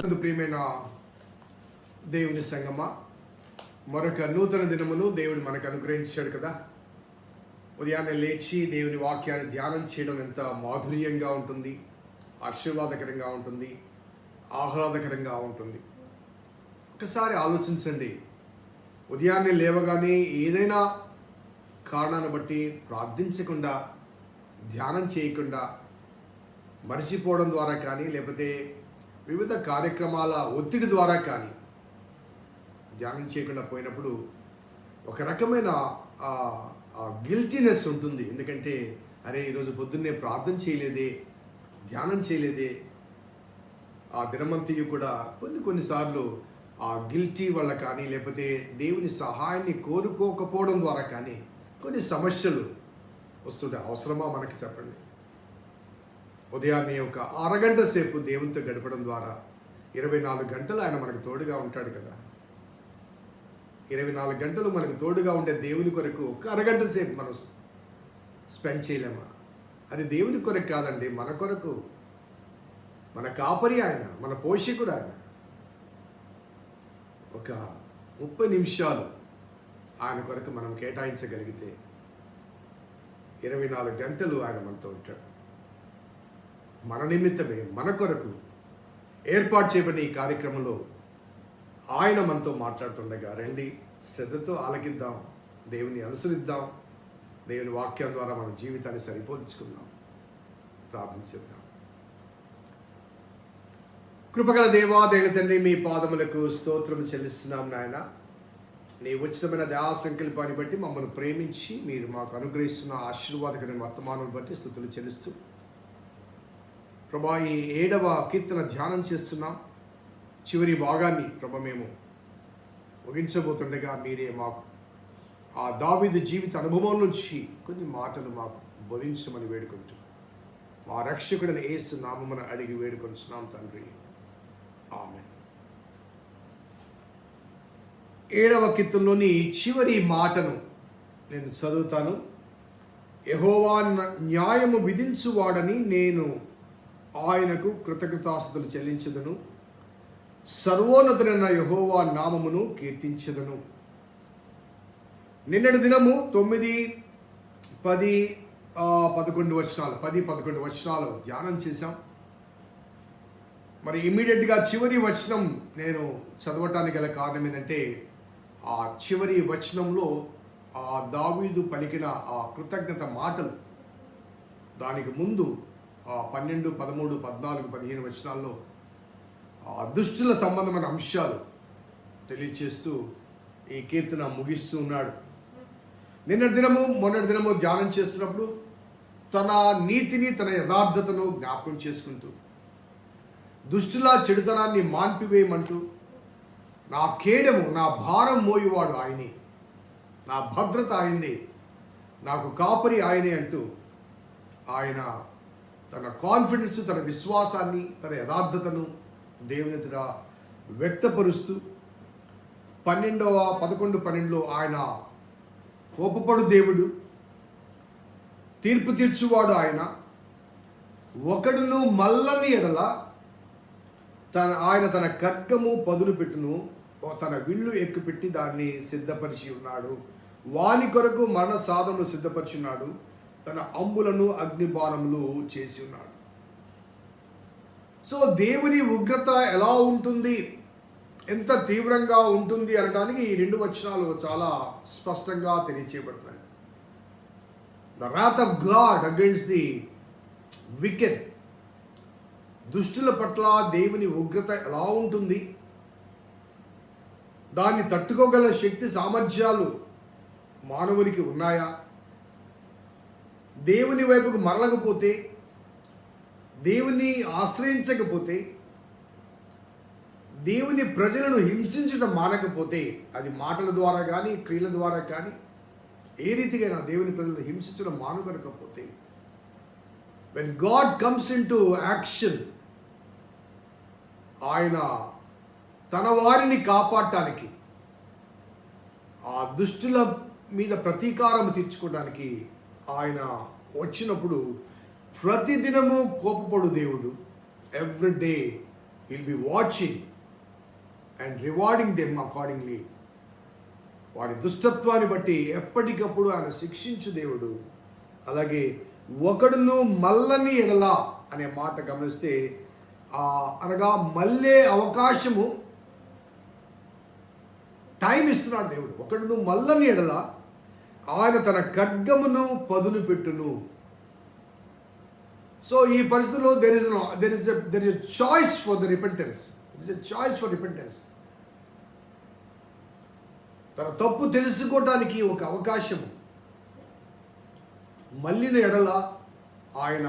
ప్రార్థన ప్రియమైన దేవుని సంగమ. మరొక నూతన దినమును దేవుడు మనకు అనుగ్రహించాడు కదా. ఉదయాన్నే లేచి దేవుని వాక్యాన్ని ధ్యానం చేయడం ఎంత మాధుర్యంగా ఉంటుంది. ఆశీర్వాదకరంగా ఉంటుంది. ఆహ్లాదకరంగా ఉంటుంది. ఒకసారి ఆలోచించండి. ఉదయాన్నే లేవగానే ఏదైనా కారణాన్ని బట్టి ప్రార్థించకుండా ధ్యానం చేయకుండా మర్చిపోవడం ద్వారా కానీ లేకపోతే వివిధ కార్యక్రమాల ఒత్తిడి ద్వారా కానీ ధ్యానం చేయకుండా పోయినప్పుడు ఒక రకమైన గిల్టీనెస్ ఉంటుంది. ఎందుకంటే అరే ఈరోజు పొద్దున్నే ప్రార్థన చేయలేదే ధ్యానం చేయలేదే. ఆ దినమంతియు కూడా కొన్ని కొన్నిసార్లు ఆ గిల్టీ వల్ల కానీ లేకపోతే దేవుని సహాయాన్ని కోరుకోకపోవడం ద్వారా కానీ కొన్ని సమస్యలు వస్తుంటాయి. అవసరమా మనకి చెప్పండి? ఉదయాన్నే ఒక అరగంట సేపు దేవునితో గడపడం ద్వారా ఇరవై నాలుగు గంటలు ఆయన మనకు తోడుగా ఉంటాడు కదా. ఇరవై నాలుగు గంటలు మనకు తోడుగా ఉండే దేవుని కొరకు ఒక అరగంట సేపు మనం స్పెండ్ చేయలేమా? అది దేవుని కొరకు కాదండి మన కొరకు. మన కాపరి ఆయన మన పోషకుడు ఆయన. ఒక ముప్పై నిమిషాలు ఆయన కొరకు మనం కేటాయించగలిగితే ఇరవై నాలుగు గంటలు ఆయన మనతో ఉంటాడు. మన నిమిత్తమే మన కొరకు ఏర్పాటు చేయబడిన ఈ కార్యక్రమంలో ఆయన మనతో మాట్లాడుతుండగా రండి శ్రద్ధతో ఆలకిద్దాం దేవుని అనుసరిద్దాం దేవుని వాక్యం ద్వారా మన జీవితాన్ని సరిపోల్చుకుందాం. ప్రార్థించిద్దాం కృపగల దేవా దేవ తండ్రి మీ పాదములకు స్తోత్రం చెల్లిస్తున్నాం నాయన. నీ ఉచితమైన దయా సంకల్పాన్ని బట్టి మమ్మల్ని ప్రేమించి మీరు మాకు అనుగ్రహిస్తున్న ఆశీర్వాదకరమైన వర్తమానం బట్టి స్థుతులు చెల్లిస్తూ ప్రభా ఈ ఏడవ కీర్తన ధ్యానం చేస్తున్నాం చివరి భాగాన్ని ప్రభ మేము ముగించబోతుండగా మీరే మాకు ఆ దావిదు జీవిత అనుభవం నుంచి కొన్ని మాటలు మాకు బోధించమని వేడుకుంటూ మా రక్షకుడిని ఏసు నామమున అడిగి వేడుకొంచున్నాం తండ్రి. ఆమె ఏడవ కీర్తనలోని చివరి మాటను నేను చదువుతాను. యహోవా న్యాయము విధించువాడని నేను ఆయనకు కృతజ్ఞతాస్తులు చెల్లించదును. సర్వోన్నతుడైన యహోవా నామమును కీర్తించదును. నిన్నటి దినము తొమ్మిది పది పదకొండు వచనాలు పది పదకొండు వచనాలు ధ్యానం చేశాం. మరి ఇమ్మీడియట్గా చివరి వచనం నేను చదవటానికి గల కారణం ఏంటంటే ఆ చివరి వచనంలో ఆ దావీదు పలికిన ఆ కృతజ్ఞత మాటలు. దానికి ముందు పన్నెండు పదమూడు పద్నాలుగు పదిహేను వచనాల్లో అదృష్టుల దుష్టుల సంబంధమైన అంశాలు తెలియచేస్తూ ఈ కీర్తన ముగిస్తూ ఉన్నాడు. నిన్న దినము మొన్నటి దినము ధ్యానం చేస్తున్నప్పుడు తన నీతిని తన యథార్థతను జ్ఞాపకం చేసుకుంటూ దుష్టుల చెడుతనాన్ని మాన్పివేయమంటూ నా కేడము నా భారం మోయువాడు ఆయనే. నా భద్రత ఆయనే నాకు కాపరి ఆయనే అంటూ ఆయన తన కాన్ఫిడెన్స్ తన విశ్వాసాన్ని తన యథార్థతను దేవుని వ్యక్తపరుస్తూ పన్నెండవ పదకొండు పన్నెండులో ఆయన కోపపడు దేవుడు తీర్పు తీర్చువాడు ఆయన. ఒకడును మల్లని ఎడల తన ఆయన తన ఖడ్గము పదును పెట్టును తన విల్లు ఎక్కుపెట్టి దాన్ని సిద్ధపరిచి ఉన్నాడు. వాని కొరకు మరణ సాధనలు సిద్ధపరిచి ఉన్నాడు. తన అంబులను అగ్నిబాణములు చేసి ఉన్నాడు. సో దేవుని ఉగ్రత ఎలా ఉంటుంది? ఎంత తీవ్రంగా ఉంటుంది అనడానికి ఈ రెండు వచనాలు చాలా స్పష్టంగా తెలియచేయబడుతున్నాయి. The wrath of God against the wicked దుష్టుల పట్ల దేవుని ఉగ్రత ఎలా ఉంటుంది? దాన్ని తట్టుకోగల శక్తి సామర్థ్యాలు మానవునికి ఉన్నాయా? దేవుని వైపుకు మరలకపోతే దేవుని ఆశ్రయించకపోతే దేవుని ప్రజలను హింసించడం మానకపోతే అది మాటల ద్వారా కానీ క్రియల ద్వారా కానీ ఏ రీతిగా దేవుని ప్రజలను హింసించడం మానుకొనకపోతే when God comes into action ఆయన తన వారిని కాపాడటానికి ఆ దుష్టుల మీద ప్రతీకారం తీర్చుకోవడానికి ఆయన వచ్చినప్పుడు ప్రతిదినము కోపపడు దేవుడు. Every day will be watching and rewarding them accordingly వారి దుష్టత్వాన్ని బట్టి ఎప్పటికప్పుడు ఆయన శిక్షించు దేవుడు. అలాగే ఒకడును మల్లని ఎడల అనే మాట గమనిస్తే అనగా మళ్ళే అవకాశము టైం ఇస్తున్నాడు దేవుడు. ఒకడును మల్లని ఎడలా ఆయన తన ఖడ్గమును పదును పెట్టును సో ఈ పరిస్థితుల్లో there is there is there is choice for the repentance there is choice for repentance తన తప్పు తెలుసుకోవటానికి ఒక అవకాశం మల్లిన ఎడల ఆయన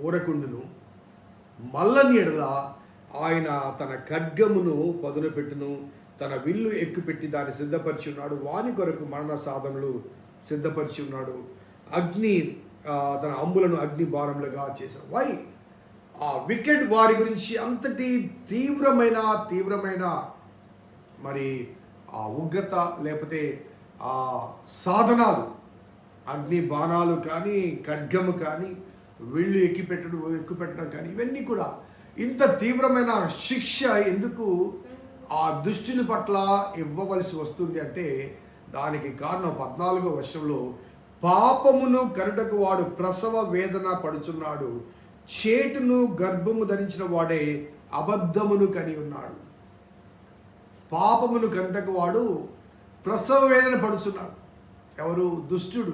ఊరకుండును. మల్లని ఎడల ఆయన తన ఖడ్గమును పదును పెట్టును తన విల్లు ఎక్కుపెట్టి దాన్ని సిద్ధపరిచి ఉన్నాడు. వాని కొరకు మరణ సాధనలు సిద్ధపరిచి ఉన్నాడు. అగ్ని తన అంబులను అగ్ని బాణములుగా చేశాడు. వై? ఆ వికెట్ వారి గురించి అంతటి తీవ్రమైన తీవ్రమైన మరి ఆ ఉగ్రత లేకపోతే ఆ సాధనాలు అగ్ని బాణాలు కానీ ఖడ్గము కానీ విళ్ళు ఎక్కిపెట్టడం ఎక్కుపెట్టడం కానీ ఇవన్నీ కూడా ఇంత తీవ్రమైన శిక్ష ఎందుకు ఆ దుష్టుని పట్ల ఇవ్వవలసి వస్తుంది అంటే దానికి కారణం పద్నాలుగో వర్షంలో పాపమును కరుటకు వాడు ప్రసవ వేదన పడుచున్నాడు. చేటును గర్భము ధరించిన వాడే అబద్ధమును కని ఉన్నాడు. పాపమును కరుటకు వాడు ప్రసవ వేదన పడుచున్నాడు. ఎవరు? దుష్టుడు.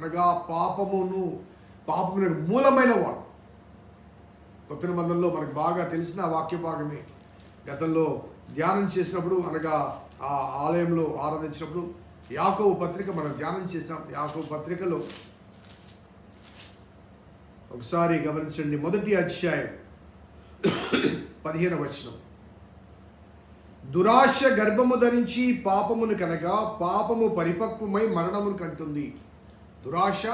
అనగా పాపమును పాపమునకు మూలమైన వాడు. కొత్త నిబంధనలో మనకు బాగా తెలిసిన వాక్య భాగమే గతంలో ధ్యానం చేసినప్పుడు అనగా ఆ ఆలయంలో ఆరాధించినప్పుడు యాకో పత్రిక మనం ధ్యానం చేసాం యాకో పత్రికలో ఒకసారి గమనించండి. మొదటి అధ్యాయం పదిహేను వచనం. దురాశ గర్భము ధరించి పాపమును కనగా పాపము పరిపక్వమై మరణమును కంటుంది. దురాశ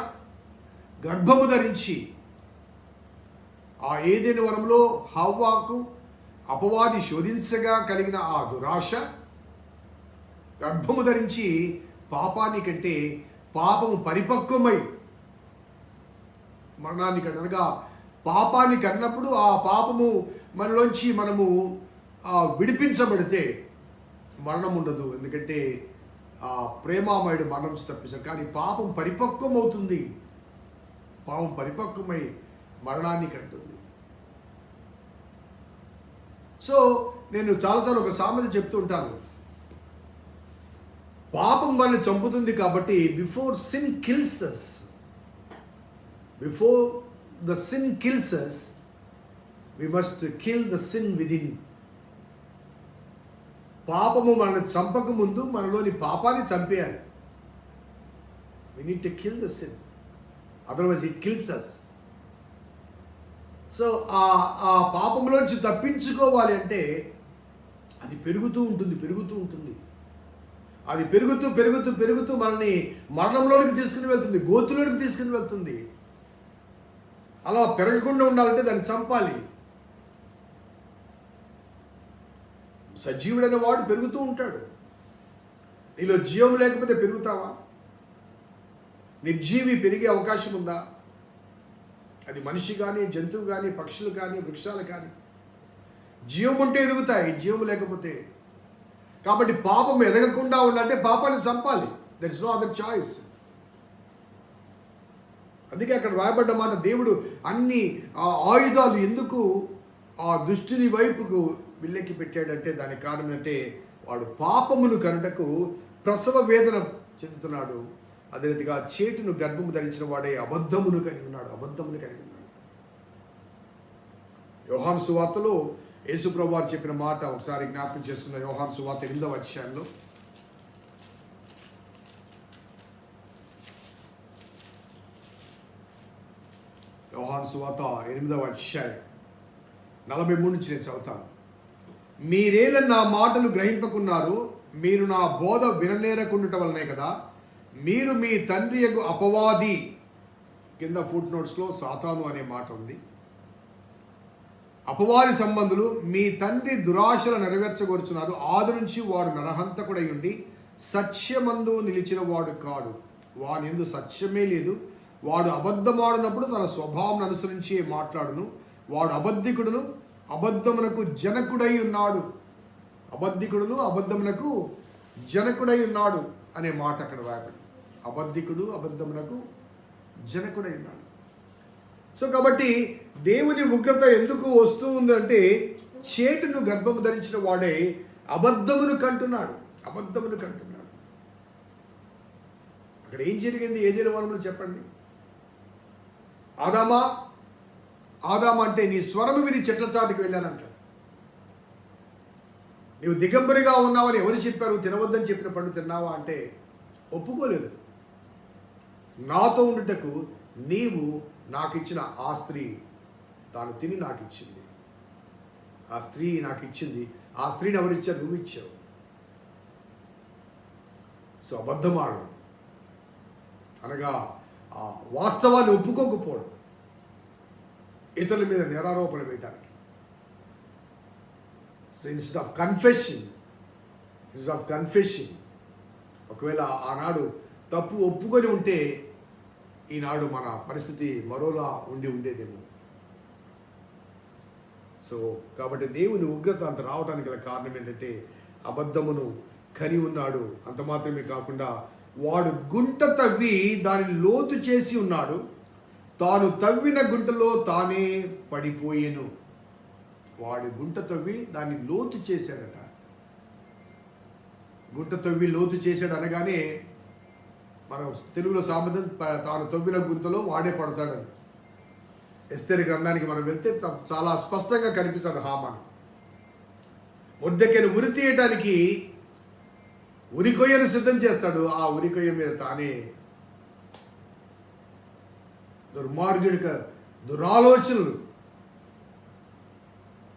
గర్భము ధరించి ఆ ఏదైన వరంలో హవ్వాకు అపవాది శోధించగా కలిగిన ఆ దురాశ గర్భము ధరించి పాపాన్ని కంటే పాపము పరిపక్వమై మరణాన్ని కంటే పాపాన్ని కన్నప్పుడు ఆ పాపము మనలోంచి మనము విడిపించబడితే మరణం ఉండదు. ఎందుకంటే ఆ ప్రేమామయుడు మరణం తప్పిస్తాడు. కానీ పాపం పరిపక్వం అవుతుంది పాపం పరిపక్వమై మరణాన్ని కంటుంది. సో నేను చాలాసార్లు ఒక సామెత చెప్తూ ఉంటాను. పాపం వాళ్ళని చంపుతుంది కాబట్టి before sin kills before the sin kills us we must kill the sin within పాపము మనల్ని చంపక ముందు మనలోని పాపాన్ని చంపేయాలి. We need to kill the sin otherwise it kills us so ఆ ఆ పాపంలోంచి తప్పించుకోవాలి అంటే అది పెరుగుతూ ఉంటుంది పెరుగుతూ ఉంటుంది. అది పెరుగుతూ పెరుగుతూ పెరుగుతూ మనల్ని మరణంలోనికి తీసుకుని వెళ్తుంది గోతులోనికి తీసుకుని వెళ్తుంది. అలా పెరగకుండా ఉండాలంటే దాన్ని చంపాలి. సజీవుడైన వాడు పెరుగుతూ ఉంటాడు. నీలో జీవం లేకపోతే పెరుగుతావా? నిర్జీవి పెరిగే అవకాశం ఉందా? అది మనిషి కానీ జంతువు కానీ పక్షులు కానీ వృక్షాలు కానీ జీవం ఉంటే ఎదుగుతాయి జీవం లేకపోతే. కాబట్టి పాపం ఎదగకుండా ఉండాలంటే పాపాన్ని చంపాలి. That is no other choice అందుకే అక్కడ రాయబడ్డ మాట దేవుడు అన్ని ఆ ఆయుధాలు ఎందుకు ఆ దుష్టుని వైపుకు విల్లెక్కి పెట్టాడంటే దానికి కారణం అంటే వాడు పాపమును కనుటకు ప్రసవ వేదన చెందుతున్నాడు. అదే రీతిగా చేటును గర్భము ధరించిన వాడే అబద్ధమును కలిగి ఉన్నాడు అబద్ధమును కలిగి ఉన్నాడు. యోహాన్ సువార్తలో యేసుప్రభు వారు చెప్పిన మాట ఒకసారి జ్ఞాపకం చేసుకున్న యోహాన్ సువార్త ఎనిమిదవ అధ్యాయంలో. యోహాన్ సువార్త ఎనిమిదవ అధ్యాయం నలభై మూడు నుంచి నేను చదువుతాను. మీరేల నా మాటలు గ్రహింపకున్నారు మీరు నా బోధ విననేరకుండుట వలనే కదా మీరు మీ తండ్రి యొక్క అపవాది కింద ఫుట్ నోట్స్లో సాతాను అనే మాట ఉంది. అపవాది సంబంధులు మీ తండ్రి దురాశలు నెరవేర్చగొరుచున్నారు. ఆది నుంచి వాడు నరహంతకుడై ఉండి సత్యమందు నిలిచిన వాడు కాడు. వాని ఎందు సత్యమే లేదు. వాడు అబద్ధమాడినప్పుడు తన స్వభావం అనుసరించి మాట్లాడును. వాడు అబద్ధికుడును అబద్ధమునకు జనకుడై ఉన్నాడు అబద్ధికుడును అబద్ధమునకు జనకుడై ఉన్నాడు అనే మాట అక్కడ రాయబడి అబద్ధికుడు అబద్ధమునకు జనకుడై ఉన్నాడు సో కాబట్టి దేవుని ఉగ్రత ఎందుకు వస్తూ ఉందంటే చేటును గర్భము ధరించిన వాడే అబద్ధమును కంటున్నాడు అబద్ధమును కంటున్నాడు. అక్కడ ఏం జరిగింది? ఏదైనా వనంలో చెప్పండి? ఆదామా ఆదామా అంటే నీ స్వరము విని చెట్ల చాటుకి వెళ్ళానంటాడు. నీవు దిగంబరిగా ఉన్నావని ఎవరు చెప్పారు? తినవద్దని చెప్పిన పండు తిన్నావా అంటే ఒప్పుకోలేదు. నాతో ఉండుటకు నీవు నాకు ఇచ్చిన ఆ స్త్రీ తాను తిని నాకు ఇచ్చింది ఆ స్త్రీ నాకు ఇచ్చింది ఆ స్త్రీని ఎవరిచ్చారు నువ్వు ఇచ్చావు సో అబద్ధమాడు అనగా ఆ వాస్తవాన్ని ఒప్పుకోకపోవడం. ఇతరుల మీద నేరారోపణ వేయటానికి. So instead of confession instead of confession ఒకవేళ ఆనాడు తప్పు ఒప్పుకొని ఉంటే ఈనాడు మన పరిస్థితి మరోలా ఉండి ఉండేదేమో. సో కాబట్టి దేవుని ఉగ్రత అంత రావడానికి గల కారణం ఏంటంటే అబద్ధమును కని ఉన్నాడు. అంత మాత్రమే కాకుండా వాడు గుంట తవ్వి దానిని లోతు చేసి ఉన్నాడు. తాను తవ్విన గుంటలో తానే పడిపోయేను. వాడు గుంట తవ్వి దాన్ని లోతు చేశాడట. గుంట తవ్వి లోతు చేశాడు అనగానే మన తెలుగులో సామర్థ్యం తాను తవ్విన గుంతలో వాడే పడతాడని ఎస్తేరి గ్రంథానికి మనం వెళ్తే త- చాలా స్పష్టంగా కనిపిస్తాడు హామాన్. ముద్దకెను ఉరి తీయటానికి ఉరికొయ్యను సిద్ధం చేస్తాడు. ఆ ఉరికొయ్య మీద తానే దుర్మార్గుడిక దురాలోచనలు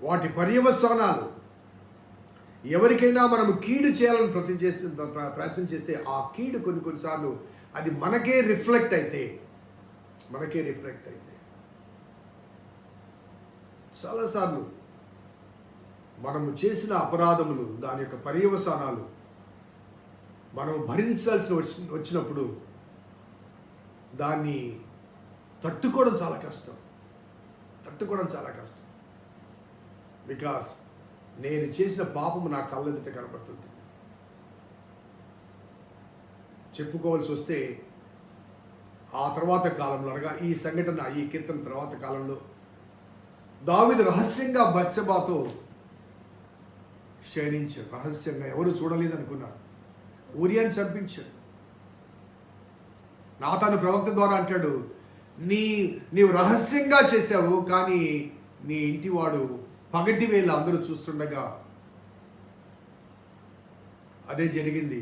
వాటి పర్యవసానాలు ఎవరికైనా మనం కీడు చేయాలని ప్రతి చేస్తే ప్ర- ప్రయత్నం చేస్తే ఆ కీడు కొన్ని కొన్నిసార్లు అది మనకే రిఫ్లెక్ట్ అయితే మనకే రిఫ్లెక్ట్ అయితే. చాలాసార్లు మనము చేసిన అపరాధములు దాని యొక్క పర్యవసానాలు మనం భరించాల్సి వచ్చి వచ్చినప్పుడు దాన్ని తట్టుకోవడం చాలా కష్టం. తట్టుకోవడం చాలా కష్టం. బికాస్ నేను చేసిన పాపము నా కళ్ళెదుట కనబడుతుంది చెప్పుకోవాల్సి వస్తే ఆ తర్వాత కాలంలో అనగా ఈ సంఘటన ఈ కీర్తన తర్వాత కాలంలో దావిదు రహస్యంగా బత్సబాతో శయనించాడు రహస్యంగా ఎవరు చూడలేదు అనుకున్నాడు ఊరియాన్ని చంపించాడు. నాతాను ప్రవక్త ద్వారా అంటాడు నీ నీవు రహస్యంగా చేశావు కానీ నీ ఇంటివాడు పగటి వేళ అందరూ చూస్తుండగా అదే జరిగింది.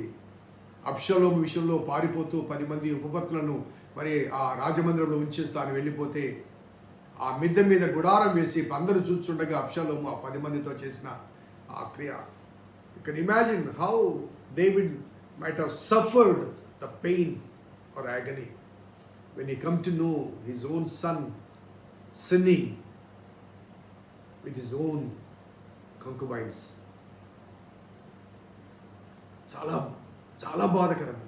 అప్షలోం విషయంలో పారిపోతూ పది మంది ఉపపత్నులను మరి ఆ రాజమందిరంలో ఉంచేసి తాను వెళ్ళిపోతే ఆ మిద్దె మీద గుడారం వేసి అందరూ చూస్తుండగా అప్షలోము ఆ పది మందితో చేసిన ఆ క్రియ. You can imagine how David might have suffered the pain or agony when he come to know his own son sinning. With his own concubines. చాలా చాలా బాధకరం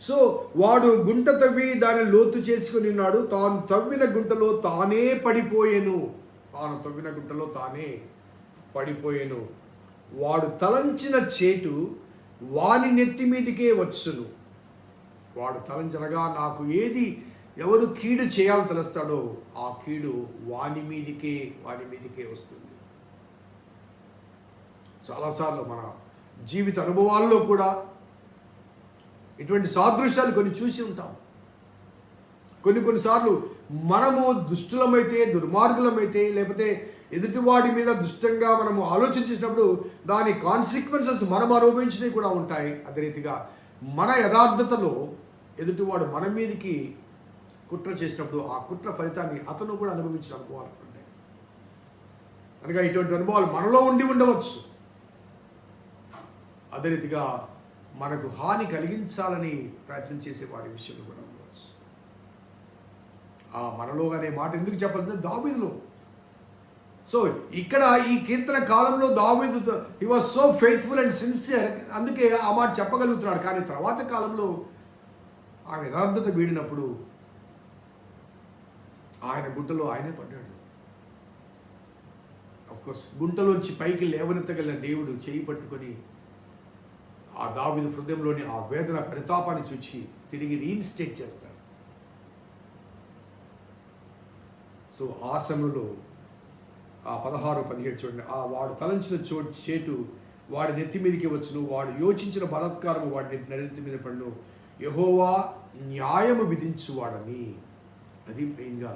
సో వాడు గుంట తవ్వి దాన్ని లోతు చేసుకుని ఉన్నాడు. తాను తవ్విన గుంటలో తానే పడిపోయేను. తాను తవ్విన గుంటలో తానే పడిపోయాను. వాడు తలంచిన చేటు వాని నెత్తి మీదికే వచ్చును. వాడు తలంచనగా నాకు ఏది ఎవరు కీడు చేయాలని తెలుస్తాడో ఆ కీడు వాని మీదికే వాని మీదికే వస్తుంది. చాలాసార్లు మన జీవిత అనుభవాల్లో కూడా ఇటువంటి సాదృశ్యాలు కొన్ని చూసి ఉంటాం. కొన్ని కొన్నిసార్లు మనము దుష్టులమైతే దుర్మార్గులమైతే లేకపోతే ఎదుటివాడి మీద దుష్టంగా మనము ఆలోచన చేసినప్పుడు దాని కాన్సిక్వెన్సెస్ మనం అనుభవించినవి కూడా ఉంటాయి. అదే రీతిగా మన యథార్థతలో ఎదుటివాడు మన మీదకి కుట్ర చేసినప్పుడు ఆ కుట్ర ఫలితాన్ని అతను కూడా అనుభవించిన అనుభవాలు ఉంటాయి అనగా ఇటువంటి అనుభవాలు మనలో ఉండి ఉండవచ్చు. అదే రీతిగా మనకు హాని కలిగించాలని ప్రయత్నం చేసే వాడి విషయంలో కూడా ఉండవచ్చు. ఆ మనలో అనే మాట ఎందుకు చెప్పాలంటే దావీదులో. సో ఇక్కడ ఈ కీర్తన కాలంలో దావీదు he was so faithful and sincere అందుకే ఆ మాట చెప్పగలుగుతున్నాడు. కానీ తర్వాత కాలంలో ఆ యథార్థత వీడినప్పుడు ఆయన గుంటలో ఆయనే పడ్డాడు. అఫ్కోర్స్ గుంటలోంచి పైకి లేవనెత్తగలిగిన దేవుడు చేయి పట్టుకొని ఆ దావిద హృదయంలోని ఆ వేదన ప్రతాపాన్ని చూచి తిరిగి రీఇన్స్టేట్ చేస్తాడు. సో ఆ సమయంలో ఆ పదహారు పదిహేడు చూడండి ఆ వాడు తలంచిన చో చేటు వాడి నెత్తి మీదకి వచ్చును వాడు యోచించిన బలాత్కారము వాడి నెత్తి మీద పడును. యహోవా న్యాయము విధించువాడని. అది మెయిన్గా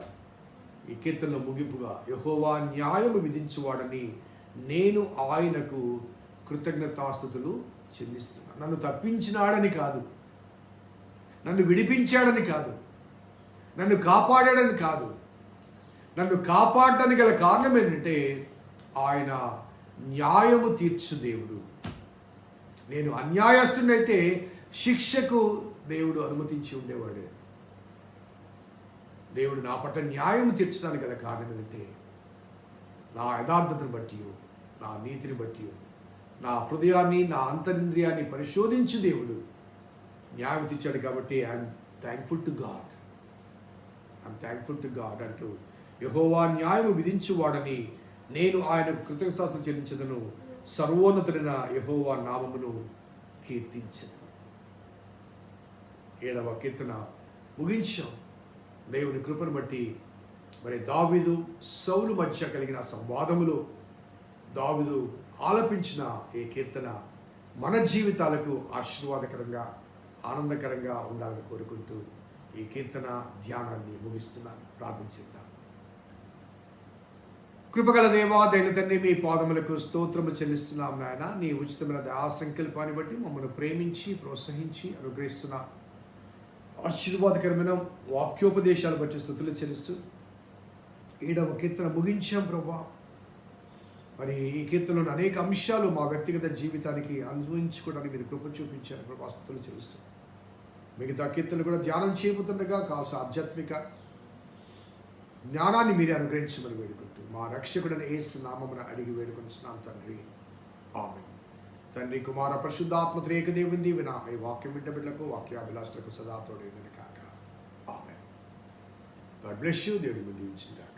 ఈ కీర్తనలో ముగింపుగా యహోవా న్యాయము విధించువాడని నేను ఆయనకు కృతజ్ఞతాస్థుతులు చెల్లిస్తున్నాను. నన్ను తప్పించినాడని కాదు. నన్ను విడిపించాడని కాదు. నన్ను కాపాడాడని కాదు. నన్ను కాపాడడానికి గల కారణం ఏంటంటే ఆయన న్యాయము తీర్చు దేవుడు. నేను అన్యాయస్తునైతే శిక్షకు దేవుడు అనుమతించి ఉండేవాడే. దేవుడు నా పట్ల న్యాయం తీర్చడానికి గల కారణం ఏంటంటే నా యథార్థతను బట్టి నా నీతిని బట్టి నా హృదయాన్ని నా అంతరింద్రియాన్ని పరిశోధించు దేవుడు. న్యాయం తీర్చాడు కాబట్టి I'm thankful to God I'm thankful to God అంటూ యహోవా న్యాయం విధించువాడని నేను ఆయన కృతజ్ఞతాస్తులు చెల్లించదను. సర్వోన్నతుడైన యహోవా నామమును కీర్తించను ఏడవ కీర్తన ముగించాం. దేవుని కృపను బట్టి మరి దావిదు సౌలు మధ్య కలిగిన సంవాదములు దావిదు ఆలపించిన ఏ కీర్తన మన జీవితాలకు ఆశీర్వాదకరంగా ఆనందకరంగా ఉండాలని కోరుకుంటూ ఈ కీర్తన ధ్యానాన్ని ముగిస్తున్నాను. ప్రార్థించిద్దాం. కృపగల దేవా దైన తండ్రి మీ పాదములకు స్తోత్రము చెల్లిస్తున్నాం నాయన. నీ ఉచితమైన దయా సంకల్పాన్ని బట్టి మమ్మల్ని ప్రేమించి ప్రోత్సహించి అనుగ్రహిస్తున్న. ఆశీర్వాదకరమైన వాక్యోపదేశాలు బట్టి స్థుతులు చెల్లిస్తూ ఏడవ కీర్తన ముగించాం ప్రభా. మరి ఈ కీర్తనలోని అనేక అంశాలు మా వ్యక్తిగత జీవితానికి అనుభవించుకోవడానికి మీరు కృప చూపించారు ప్రభా స్థుతులు చెల్లిస్తూ. మిగతా కీర్తనలు కూడా ధ్యానం చేయబోతుండగా కాస్త ఆధ్యాత్మిక జ్ఞానాన్ని మీరే అనుగ్రహించమని వేడుకుంటూ మా రక్షకుడని ఏసు నామమున అడిగి వేడుకొనిస్తున్నాం తండ్రి. ఆమె తండ్రి కుమార పరిశుద్ధాత్మ త్రేక దేవుని దీవెన ఈ వాక్యం బిడ్డ బిడ్డలకు వాక్యాభిలాషులకు సదా తోడైన కాక ఆమె గాడ్ బ్లెస్ యూ దేవుడి దీవించిందాక